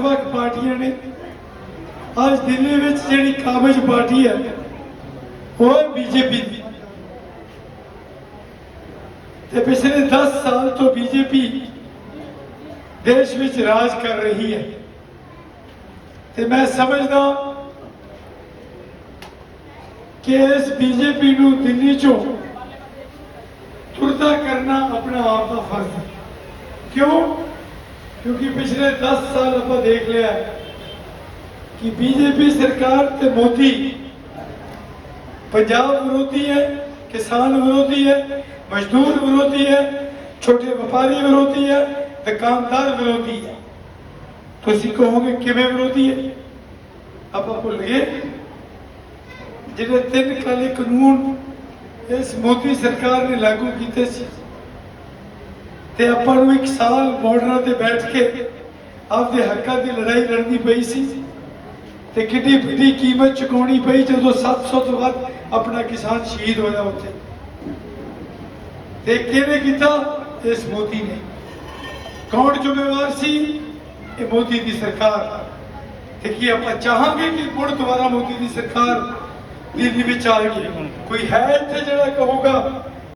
ਵੱਖ-ਵੱਖ ਪਾਰਟੀਆਂ ਨੇ। ਅੱਜ ਦਿੱਲੀ ਵਿੱਚ ਜਿਹੜੀ ਕਾਬਜ ਪਾਰਟੀ ਹੈ, ਉਹ ਬੀਜੇਪੀ ਦੀ। ਤੇ ਪਿਛਲੇ 10 ਸਾਲ ਤੋਂ ਬੀਜੇਪੀ ਦੇਸ਼ ਵਿੱਚ ਰਾਜ ਕਰ ਰਹੀ ਹੈ। ਤੇ ਮੈਂ ਸਮਝਦਾ ਕਿ ਇਸ ਬੀਜੇਪੀ ਨੂੰ ਦਿੱਲੀ ਚੋਂ ਤੁਰਦਾ ਕਰਨਾ ਆਪਣਾ ਆਪ ਦਾ ਫਰਜ਼ ਹੈ। ਕਿਉਂ? ਕਿਉਂਕਿ ਪਿਛਲੇ 10 ਸਾਲ ਆਪਾਂ ਦੇਖ ਲਿਆ ਕਿ ਬੀਜੇਪੀ ਸਰਕਾਰ ਤੇ ਮੋਦੀ ਪੰਜਾਬ ਵਿਰੋਧੀ ਹੈ, ਕਿਸਾਨ ਵਿਰੋਧੀ ਹੈ, ਮਜ਼ਦੂਰ ਵਿਰੋਧੀ ਹੈ, ਛੋਟੇ ਵਪਾਰੀ ਵਿਰੋਧੀ ਹੈ ਦੁਕਾਨਦਾਰ ਵਿਰੋਧੀ ਹੈ। ਤੁਸੀਂ ਕਹੋਗੇ ਕਿਵੇਂ ਵਿਰੋਧੀ ਹੈ? ਆਪਾਂ ਭੁੱਲ ਗਏ। ਜਿਹੜੇ ਤਿੰਨ ਕਾਲੇ ਕਾਨੂੰਨ ਇਸ ਮੋਦੀ ਸਰਕਾਰ ਨੇ ਲਾਗੂ ਕੀਤੇ ਸੀ ਤੇ ਆਪਾਂ ਨੂੰ ਇੱਕ ਸਾਲ ਬਾਰਡਰਾਂ ਤੇ ਬੈਠ ਕੇ ਆਪਦੇ ਹੱਕਾਂ ਦੀ ਲੜਾਈ ਲੜਨੀ ਪਈ ਸੀ ਤੇ ਕਿੰਨੀ ਵੱਡੀ ਕੀਮਤ ਚੁਕਾਉਣੀ ਪਈ ਜਦੋਂ 700 ਤੋਂ ਵੱਧ ਆਪਣਾ ਕਿਸਾਨ ਸ਼ਹੀਦ ਹੋਇਆ ਉੱਥੇ। ਤੇ ਕਿਹਨੇ ਕੀਤਾ? ਇਸ ਮੋਦੀ ਨੇ। ਕੌਣ ਜ਼ਿੰਮੇਵਾਰ ਸੀ? ਇਹ ਮੋਦੀ ਦੀ ਸਰਕਾਰ। ਤੇ ਕੀ ਆਪਾਂ ਚਾਹਾਂਗੇ ਕਿ ਮੁੜ ਦੁਬਾਰਾ ਮੋਦੀ ਦੀ ਸਰਕਾਰ ਦਿੱਲੀ ਵਿੱਚ ਆ ਗਈ ਕੋਈ ਹੈ ਇੱਥੇ ਜਿਹੜਾ ਕਹੂਗਾ